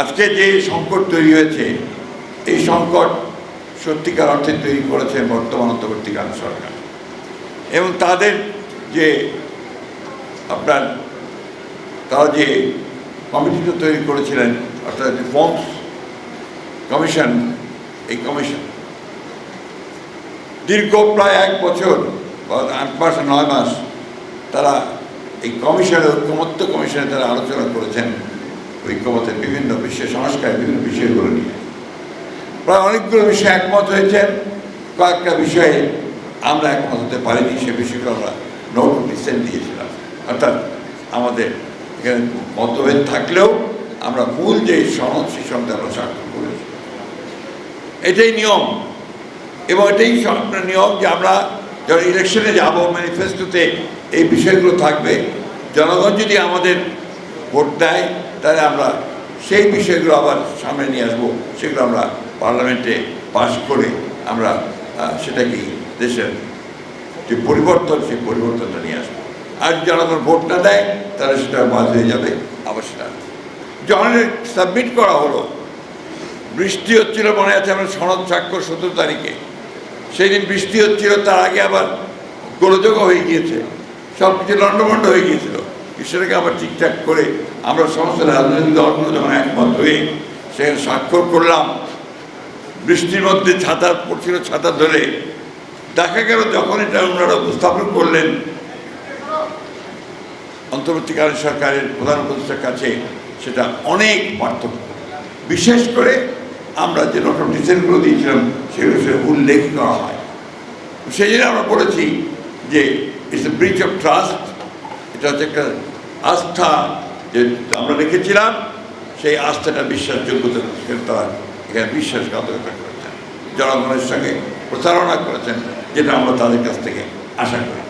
আজকে যে সংকট তৈরি হয়েছে, এই সংকট সত্যিকার অর্থে তৈরি করেছে বর্তমান অন্তর্বর্তীকালীন সরকার। এবং তাদের যে আপনার, তারা যে কমিটিটা তৈরি করেছিলেন, অর্থাৎ রিফর্মস কমিশন, এই কমিশন, দীর্ঘ প্রায় এক বছর আট মাস, নয় মাস, তারা এই কমিশনের ঐক্যমত্য কমিশনে তারা আলোচনা করেছেন। ঐক্যমতের বিভিন্ন বিশ্ব সংস্কারের বিভিন্ন বিষয়গুলো নিয়ে। প্রায় অনেকগুলো বিষয়ে একমত হয়েছেন। কয়েকটা বিষয়ে আমরা একমত হতে পারিনি, সে বিষয়গুলো আমরা নোট ডিসেন্ট দিয়েছিলাম। অর্থাৎ আমাদের এখানে মতভেদ থাকলেও আমরা মূল যে সনদ, সেই সনদে আমরা স্বাক্ষর করেছি। এটাই নিয়ম। এবং এটাই নিয়ম যে আমরা যখন ইলেকশনে যাব ম্যানিফেস্টোতে এই বিষয়গুলো থাকবে। জনগণ যদি আমাদের ভোট দেয় তাহলে আমরা সেই বিষয়গুলো আবার সামনে নিয়ে আসব সেগুলো আমরা পার্লামেন্টে পাশ করে আমরা আহ, সেটাকে দেশের যে পরিবর্তন সেই পরিবর্তনটা নিয়ে আসব। আর যদি জনগণ ভোট না দেয় তাহলে সেটা বাদ হয়ে যাবে আবার সেটা। যখন সাবমিট করা হলো। বৃষ্টি হচ্ছিল মনে আছে আমরা সনদ স্বাক্ষর সতেরো তারিখে। সেই দিন বৃষ্টি হচ্ছিল তার আগে আবার গোলযোগও হয়ে গিয়েছে। সব কিছু লণ্ডভণ্ড হয়ে গিয়েছিল। সেটাকে আবার ঠিকঠাক করে আমরা সমস্ত রাজনৈতিক দলগুলো যখন একমত হয়ে সেখানে স্বাক্ষর করলাম, বৃষ্টির মধ্যে ছাতা পড়ছিল, ছাতা ধরে দেখা গেল যখন এটা ওনারা উপস্থাপন করলেন, অন্তর্বর্তীকালীন সরকারের প্রধান উপদেষ্টার কাছে সেটা অনেক পার্থক্য। বিশেষ করে আমরা যে নোট অফ ডিসেন্টগুলো দিয়েছিলাম, সেগুলো সে উল্লেখ করা হয়। সেই জন্য আমরা বলেছি যে it's a breach of trust এটা হচ্ছে একটা আস্থা যে আমরা রেখেছিলাম, সেই আস্থাটা বিশ্বাসযোগ্যতা তারা এখানে বিশ্বাসঘাতকতা করেছেন, জনগণের সঙ্গে প্রচারণা করেছেন, যেটা আমরা তাদের কাছ থেকে আশা করি।